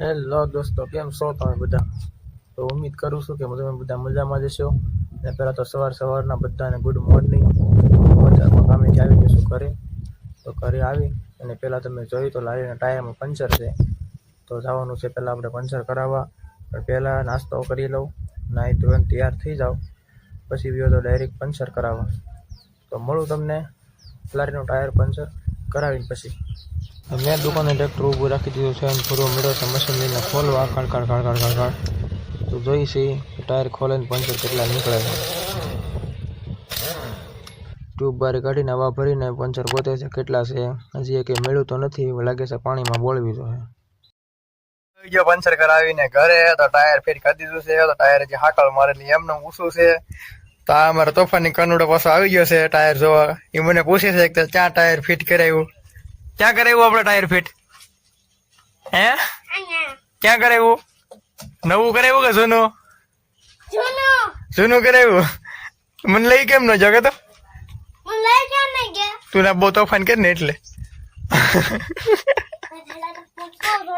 Hello દોસ્તો, કેમ છો તમે બધા? તો ઉમ્મીદ કરું છું કે તમે બધા મજામાં જ હશો. અને પહેલાં તો સવાર સવારના બધાને ગુડ મોર્નિંગ બજારમાં કામેથી આવી જશું ઘરે. તો ઘરે આવી અને પહેલાં તમે જોયું તો લારીના ટાયરમાં પંચર છે. તો જવાનું છે પહેલાં આપણે પંચર કરાવવા. પણ પહેલાં નાસ્તો કરી લઉં. નાહી ધોઈને તૈયાર થઈ જાઓ. પછી બીજો તો ડાયરેક્ટ પંચર કરાવવા. તો મળું તમને લારીનું ટાયર પંચર કરાવીને પછી. મેં દુકાને ટ્રેક્ટર ઊભું રાખી દીધું છે અને પૂરો મેળો છે મશીન લઈને ખોલવા કાળ કાળ કાળ કાળ કાળ કાળ તો જોઈ છે ટાયર ખોલે ને પંચર કેટલા નીકળે છે. ટ્યુબ બારી કાઢીને હવા ભરીને પંચર ગોતે છે, કેટલા છે. હજી એ કંઈ મેળ્યું તો નથી, એવું લાગે છે પાણીમાં બોળવી તો ગયો પંચર કરાવીને ઘરે, તો ટાયર ફેર કરી દીધું છે, તો ટાયર જે હાકલ મારેલી એમનું ઊંચું છે. તો અમારા તોફાની કનુડો પાછો આવી ગયો છે ટાયર જોવા. એ મને પૂછે છે કે ક્યાં ટાયર ફિટ કરાવ્યું ક્યાં કરાવ્યું આપણે ટાયર ફિટ? હે? ક્યાં કરાવ્યું? નવું કરાવ્યું કે જૂનું? જૂનું કરાવ્યું? મને લઈ કેમ ન જગે તો? તું ના બહુ તોફાન કર ને એટલે.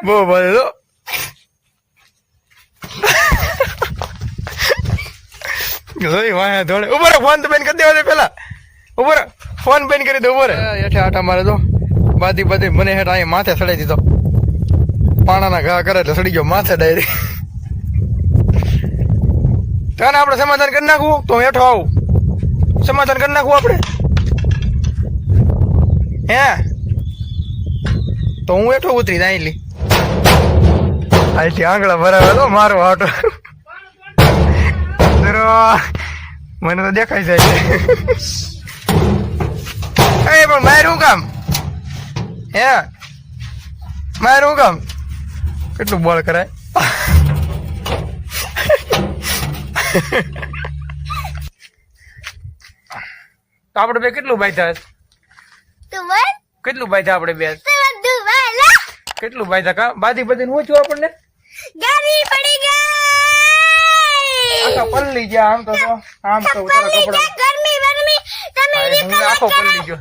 બહુ બધું જોઈ વાહે ધોળે. ઉપર ફોન તો બેન કરી દેવા દે પેલા. ઉપર ફોન બેન કરી દે ઉપર હેઠે આટા મારે તો. બાદી બાદી મને હેઠ અહીંયા માથે સડાઈ દીધો. પાણાના ઘા કરે એટલે સડી ગયો, માથે ડાયરી. તને આપણે સમાધાન કરી નાખવું? તો હેઠો આવું. સમાધાન કરી નાખવું આપણે? હે? તો હું હેઠો ઉતરી દાયલી અહીંથી આંગળા ભરાવે તો મારો જરો મને તો દેખાય જાય. એ પણ મારું કામ? હે? મારું કામ? કેટલું બોલ કરાય? તો આપણે બે કેટલું બાય કેટલું બાય આપણે બે? કેટલું બાય કા? બાધી બધી ઓછું આપણને? આખા પલ્લી ગયા આમ તો આમ તો તારા કપડા. ગરમી એ તમે આખો પલ્લી ગયો.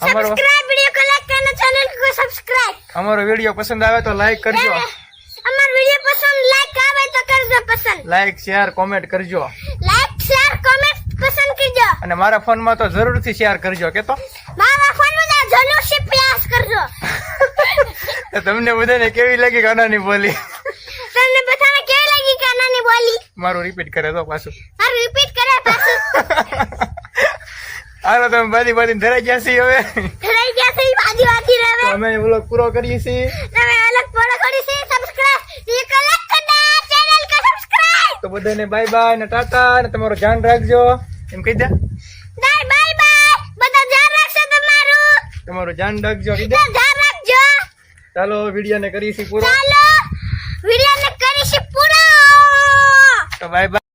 અમારો- અમારો વીડિયો પસંદ આવે તો લાઈક કરજો. અમારો વિડિયો પસંદ લાઈક આવે તો કરજો પસંદ. લાઈક શેર કોમેન્ટ કરજો. લાઈક શેર કોમેન્ટ પસંદ કરજો. અને મારા ફોનમાં તો જરૂરથી શેર કરજો કે તો મારા ફોનમાં જરૂર છે પ્રયાસ કરજો. તમને બધાને કેવી લાગી ગાનાની બોલી? તમને બધાને કેવી લાગી કાનાની બોલી? મારું રિપીટ કરે તો પાછું. મારું રિપીટ કરે પાછું. હાલો તમે બધી બધી ધરાઈ ગયા છીએ હવે. ધરાઈ ગયા છીએ બાજી બાજી રહે અમે વ્લોગ પૂરો કરીએ છીએ. તમે વ્લોગ પૂરો કરીએ છીએ સબસ્ક્રાઇબ એક લાખ કદા ચેનલ કા સબસ્ક્રાઇબ તો બધાને બાય બાય ને ટાટા ને તમારો ધ્યાન રાખજો. એમ કહી દે. Bye bye bye. બધા ધ્યાન રાખજો તમારું. તમારું ધ્યાન રાખજો કીધું ધ્યાન રાખજો. ચાલો વિડિયો ને કરીએ છીએ પૂરો. ચાલો વિડિયો ને કરીએ છીએ પૂરો. તો બાય બાય